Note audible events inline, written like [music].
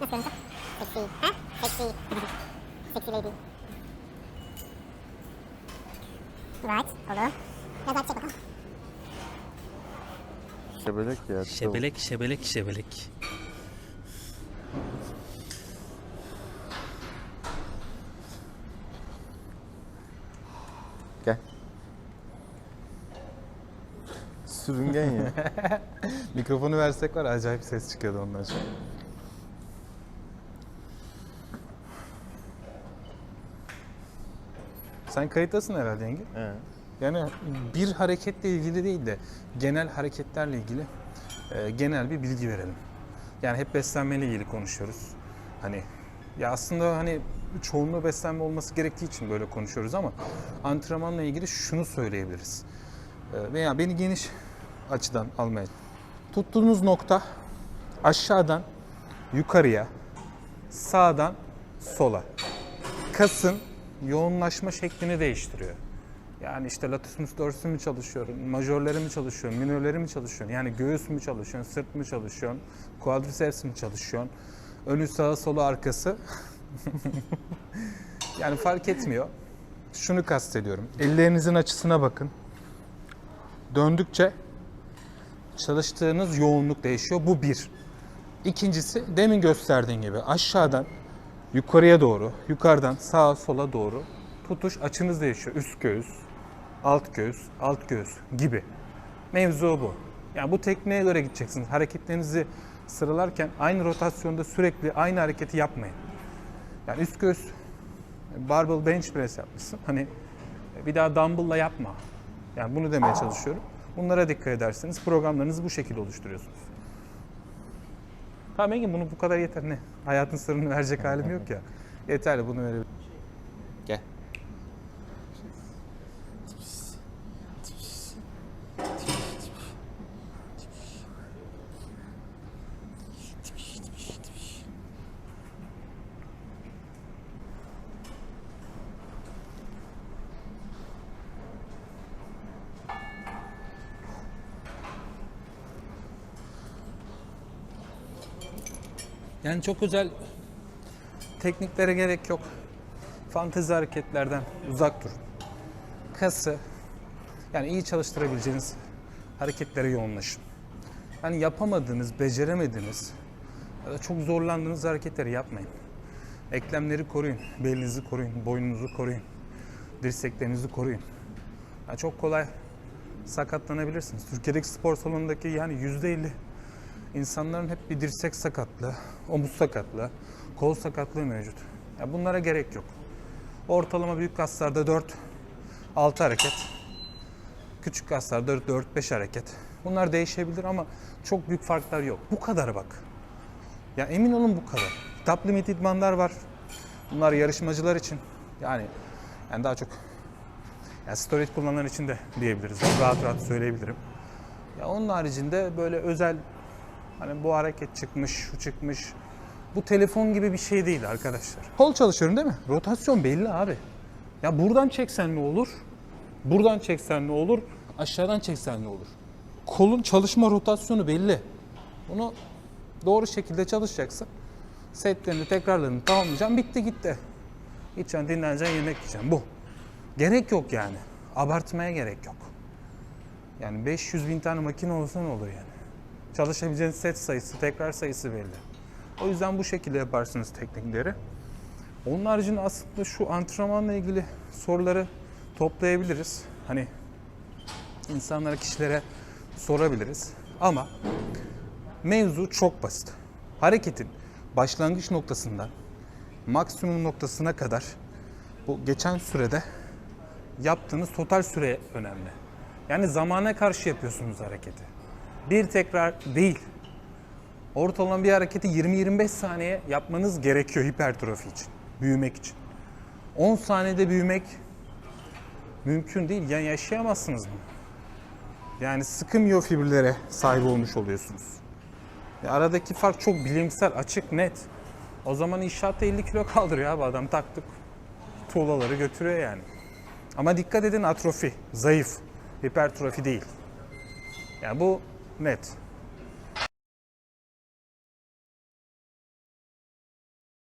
Nasıl? Seksi. Ha? Seksi. Seksi lady. Right. Oldu. Biraz daha çek bakalım. Şebelek ya. Şebelek şebelek şebelek. Gel. Sürüngen ya. [laughs] Mikrofonu versek var acayip ses çıkıyordu ondan sonra. Sen kayıttasın herhalde yenge. He. Yani bir hareketle ilgili değil de genel hareketlerle ilgili e, genel bir bilgi verelim. Yani hep beslenmeyle ilgili konuşuyoruz. Hani ya aslında hani çoğunluğu beslenme olması gerektiği için böyle konuşuyoruz ama antrenmanla ilgili şunu söyleyebiliriz. E, veya beni geniş açıdan almaya. Tuttuğunuz nokta aşağıdan yukarıya, sağdan sola. Kasın yoğunlaşma şeklini değiştiriyor. Yani işte latissimus dorsi mi çalışıyorum, majörleri mi çalışıyorum, minörleri mi çalışıyorum? Yani göğüs mü çalışıyorsun, sırt mı çalışıyorsun, quadriceps mi çalışıyorsun? Önü sağı solu arkası. [laughs] yani fark etmiyor. Şunu kastediyorum. Ellerinizin açısına bakın. Döndükçe çalıştığınız yoğunluk değişiyor. Bu bir. İkincisi demin gösterdiğin gibi aşağıdan yukarıya doğru, yukarıdan sağa sola doğru tutuş açınız değişiyor. Üst göğüs, alt göğüs, alt göğüs gibi. Mevzu bu. Yani bu tekniğe göre gideceksiniz. Hareketlerinizi sıralarken aynı rotasyonda sürekli aynı hareketi yapmayın. Yani üst göğüs barbell bench press yapmışsın. Hani bir daha dumbbell'la yapma. Yani bunu demeye çalışıyorum. Bunlara dikkat ederseniz programlarınızı bu şekilde oluşturuyorsunuz. Tamam Engin bunu bu kadar yeter ne? Hayatın sırrını verecek halim yok ya. Yeterli bunu verebilirim. Gel. Yani çok özel tekniklere gerek yok. Fantezi hareketlerden uzak durun. Kası yani iyi çalıştırabileceğiniz hareketlere yoğunlaşın. Yani yapamadığınız, beceremediğiniz ya da çok zorlandığınız hareketleri yapmayın. Eklemleri koruyun, belinizi koruyun, boynunuzu koruyun, dirseklerinizi koruyun. Yani çok kolay sakatlanabilirsiniz. Türkiye'deki spor salonundaki yani yüzde elli insanların hep bir dirsek sakatlığı, omuz sakatlığı, kol sakatlığı mevcut. Ya bunlara gerek yok. Ortalama büyük kaslarda 4 6 hareket. Küçük kaslarda 4 5 hareket. Bunlar değişebilir ama çok büyük farklar yok. Bu kadar bak. Ya emin olun bu kadar. Top limit idmanlar var. Bunlar yarışmacılar için. Yani yani daha çok ya steroid kullananlar için de diyebiliriz. Rahat rahat söyleyebilirim. Ya onun haricinde böyle özel Hani bu hareket çıkmış, şu çıkmış. Bu telefon gibi bir şey değil arkadaşlar. Kol çalışıyorum değil mi? Rotasyon belli abi. Ya buradan çeksen ne olur? Buradan çeksen ne olur? Aşağıdan çeksen ne olur? Kolun çalışma rotasyonu belli. Bunu doğru şekilde çalışacaksın. Setlerini, tekrarlarını tamamlayacaksın. Bitti gitti. Gideceksin, dinleneceksin, yemek yiyeceksin. Bu. Gerek yok yani. Abartmaya gerek yok. Yani 500 bin tane makine olsa ne olur yani? Çalışabileceğiniz set sayısı, tekrar sayısı belli. O yüzden bu şekilde yaparsınız teknikleri. Onun haricinde aslında şu antrenmanla ilgili soruları toplayabiliriz. Hani insanlara, kişilere sorabiliriz. Ama mevzu çok basit. Hareketin başlangıç noktasından maksimum noktasına kadar bu geçen sürede yaptığınız total süre önemli. Yani zamana karşı yapıyorsunuz hareketi. Bir tekrar değil. Ortalama bir hareketi 20-25 saniye yapmanız gerekiyor hipertrofi için, büyümek için. 10 saniyede büyümek mümkün değil. Yani yaşayamazsınız bunu. Yani sıkı miyofibrillere sahip olmuş oluyorsunuz. Ya aradaki fark çok bilimsel, açık, net. O zaman inşaatta 50 kilo kaldırıyor abi adam taktık. Tuğlaları götürüyor yani. Ama dikkat edin atrofi, zayıf, hipertrofi değil. Yani bu net.